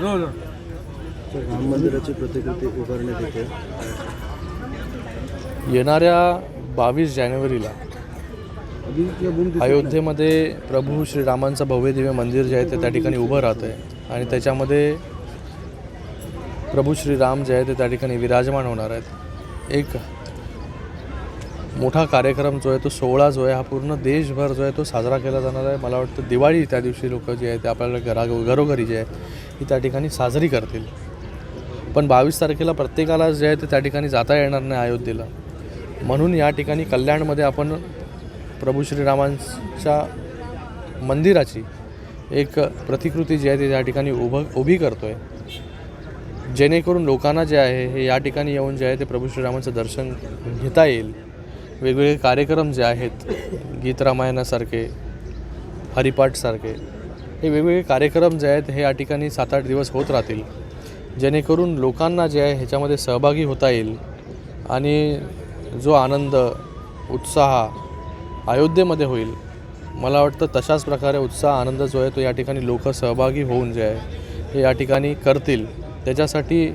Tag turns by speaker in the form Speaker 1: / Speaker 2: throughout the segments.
Speaker 1: रोज
Speaker 2: तर राम मंदिराची प्रतिकृती उभारण्यात येते.
Speaker 3: येणाऱ्या बावीस जानेवारीला अयोध्येमध्ये प्रभू श्रीरामांचं भव्य दिव्य मंदिर जे आहे ते त्या ठिकाणी उभं राहतं आहे. आणि त्याच्यामध्ये प्रभू श्रीराम जे आहे ते त्या ठिकाणी विराजमान होणार आहेत. एक मोठा कार्यक्रम जो आहे तो सोहळा जो आहे हा पूर्ण देशभर जो आहे तो साजरा केला जाणार आहे. मला वाटतं दिवाळी त्या दिवशी लोक जे आहे ते आपल्याला घरा घरोघरी जे आहे ती त्या ठिकाणी साजरी करतील. पण बावीस तारखेला प्रत्येकाला जे आहे ते त्या ठिकाणी जाता येणार नाही अयोध्येला. म्हणून या ठिकाणी कल्याणमध्ये आपण प्रभू श्रीरामांच्या मंदिराची एक प्रतिकृती जी आहे ती त्या ठिकाणी उभं उभी करतो आहे जेणेकरून लोकांना जे आहे हे या ठिकाणी येऊन जे आहे ते प्रभू श्रीरामांचं दर्शन घेता येईल. वेगवेगळे कार्यक्रम जे आहेत गीत रामायणासारखे हरिपाठसारखे हे वेगवेगळे कार्यक्रम जे आहेत हे या ठिकाणी सात आठ दिवस होत राहतील. जेणेकरून लोकांना जे आहे ह्याच्यामध्ये सहभागी होता येईल आणि जो आनंद उत्साह अयोध्येमध्ये होईल मला वाटतं तशाच प्रकारे उत्साह आनंद जो आहे तो या ठिकाणी लोक सहभागी होऊन जे आहे हे या ठिकाणी करतील. त्याच्यासाठी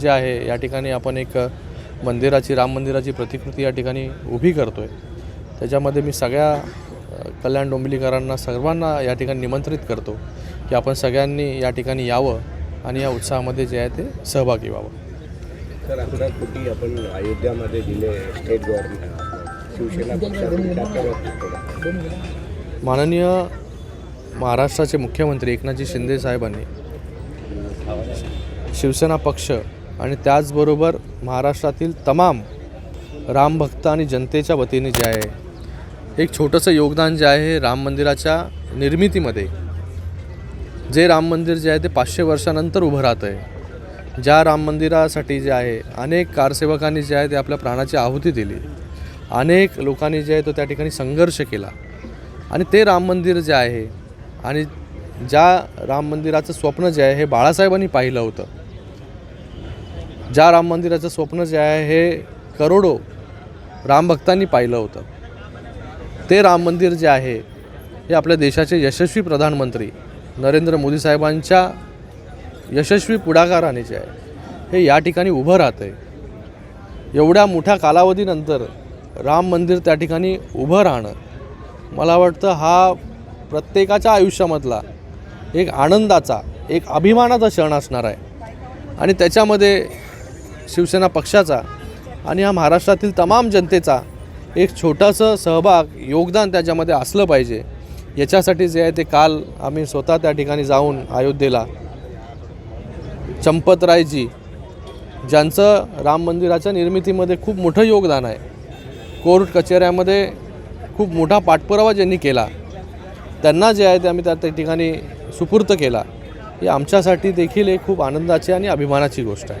Speaker 3: जे आहे या ठिकाणी आपण एक मंदिराची राम मंदिराची प्रतिकृती या ठिकाणी उभी करतो आहे त्याच्यामध्ये मी सगळ्या कल्याण डोंबिवलीकरांना सर्वांना या ठिकाणी निमंत्रित करतो की आपण सगळ्यांनी या ठिकाणी यावं आणि या उत्साहामध्ये जे आहे ते सहभागी व्हावं.
Speaker 4: सर अकरा कोटी आपण अयोध्यामध्ये दिले स्टेट गव्हर्नमेंट शिवसेना
Speaker 3: माननीय महाराष्ट्राचे मुख्यमंत्री एकनाथजी शिंदे साहेबांनी शिवसेना पक्ष आणि त्याचबरोबर महाराष्ट्रातील तमाम रामभक्त आणि जनतेच्या वतीने जे आहे एक छोटंसं योगदान जे आहे राम मंदिराच्या निर्मितीमध्ये. जे राम मंदिर जे आहे ते पाचशे वर्षानंतर उभं राहतं आहे. ज्या राम मंदिरासाठी जे आहे अनेक कारसेवकांनी जे आहे ते आपल्या प्राणाची आहुती दिली. अनेक लोकांनी जे आहे तो त्या ठिकाणी संघर्ष केला. आणि ते राम मंदिर जे आहे आणि ज्या राम मंदिराचं स्वप्न जे आहे हे बाळासाहेबांनी पाहिलं होतं. ज्या राम मंदिराचं स्वप्न जे आहे हे करोडो रामभक्तांनी पाहिलं होतं. ते राम मंदिर जे आहे हे आपल्या देशाचे यशस्वी प्रधानमंत्री नरेंद्र मोदी साहेबांच्या यशस्वी पुढाकाराने जे आहे हे या ठिकाणी उभं राहतं आहे एवढ्या मोठ्या कालावधीनंतर राम मंदिर त्या ठिकाणी उभं राहणं मला वाटतं हा प्रत्येकाच्या आयुष्यामधला एक आनंदाचा एक अभिमानाचा क्षण असणार आहे. आणि त्याच्यामध्ये शिवसेना पक्षाचा आणि हा महाराष्ट्रातील तमाम जनतेचा एक छोटासा सहभाग योगदान त्याच्यामध्ये असलं पाहिजे. याच्यासाठी जे आहे ते काल आम्ही स्वतः त्या ठिकाणी जाऊन अयोध्येला चंपतरायजी ज्यांचं राम मंदिराच्या निर्मितीमध्ये खूप मोठं योगदान आहे कोर्ट कचेऱ्यामध्ये खूप मोठा पाठपुरावा ज्यांनी केला त्यांना जे आहे ते आम्ही त्या त्या ठिकाणी सुपूर्त केला. ही आमच्यासाठी देखील एक खूप आनंदाची आणि अभिमानाची गोष्ट आहे.